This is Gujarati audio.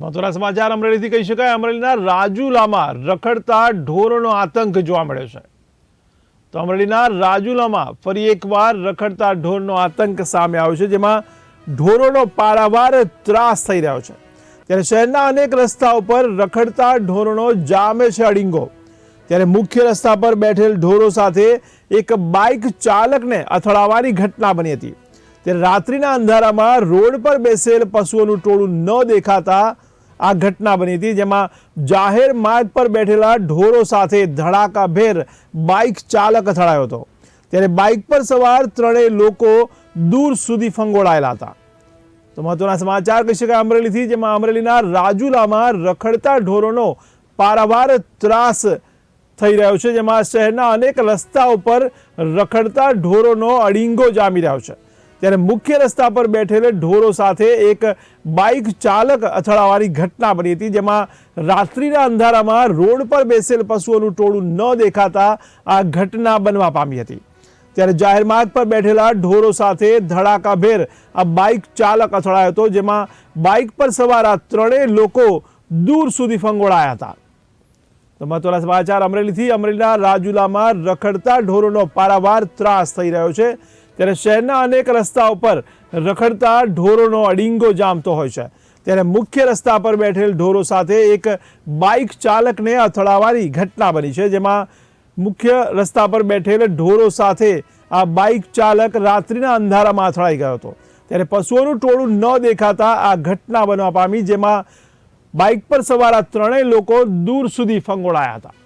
મહત્વના સમાચાર અમરેલીથી કહી શકાય. અમરેલીના રાજુલામાં રખડતા ઢોરોનો આતંક જોવા મળ્યો છે. તો અમરેલીના રાજુલામાં ફરી એકવાર રખડતા ઢોરનો આતંક સામે આવ્યો છે, જેમાં ઢોરોનો પારાવાર ત્રાસ થઈ રહ્યો છે. ત્યારે શહેરના અનેક રસ્તા ઉપર રખડતા ઢોરોનો જામે છે અડિંગો. ત્યારે મુખ્ય રસ્તા પર બેઠેલ ઢોરો સાથે એક બાઇક ચાલકને અથડાવાની ઘટના બની હતી. ત્યારે રાત્રિના અંધારામાં રોડ પર બેસેલ પશુઓનું ટોળું ન દેખાતા આ ઘટના બની હતી જેમાં જાહેર માર્ગ પર બેઠેલા ઢોરો સાથે ધડાકાભેર બાઇક ચાલક અથડાયો હતો. ત્યારે બાઇક પર સવાર ત્રણેય લોકો દૂર સુધી ફંગોળાયેલા હતા. તો મહત્વના સમાચાર કહી શકાય અમરેલીથી, જેમાં અમરેલીના રાજુલામાં રખડતા ઢોરોનો પારાવાર ત્રાસ થઈ રહ્યો છે, જેમાં શહેરના અનેક રસ્તા ઉપર રખડતા ઢોરોનો અડીંગો જામી રહ્યો છે. ત્યારે મુખ્ય રસ્તા પર બેઠેલ ઢોરો સાથે એક બાઇક ચાલક અથડાવાની ઘટના બની હતી, જેમાં રાત્રિના અંધારામાં રોડ પર બેસેલ પશુઓનું ટોળું ન દેખાતા આ ઘટના બનવા પામી હતી. ત્યારે જાહેર માર્ગ પર બેઠેલા ઢોરો સાથે ધડાકાભેર આ બાઇક ચાલક અથડાયો હતો, જેમાં બાઇક પર સવાર આ ત્રણેય લોકો દૂર સુધી ફંગોળાયા હતા. તો મહત્વના સમાચાર અમરેલીથી, અમરેલીના રાજુલામાં રખડતા ઢોરોનો પારાવાર ત્રાસ થઈ રહ્યો છે. ત્યારે શહેરના અનેક રસ્તા ઉપર રખડતા ઢોરોનો અડીંગો જામતો હોય છે. ત્યારે મુખ્ય રસ્તા પર બેઠેલ ઢોરો સાથે એક બાઇક ચાલકને અથડાવાની ઘટના બની છે, જેમાં મુખ્ય રસ્તા પર બેઠેલ ઢોરો સાથે આ બાઇક ચાલક રાત્રિના અંધારામાં અથડાઈ ગયો હતો. ત્યારે પશુઓનું ટોળું ન દેખાતા આ ઘટના બનવા પામી, જેમાં બાઇક પર સવાર ત્રણેય લોકો દૂર સુધી ફંગોળાયા હતા.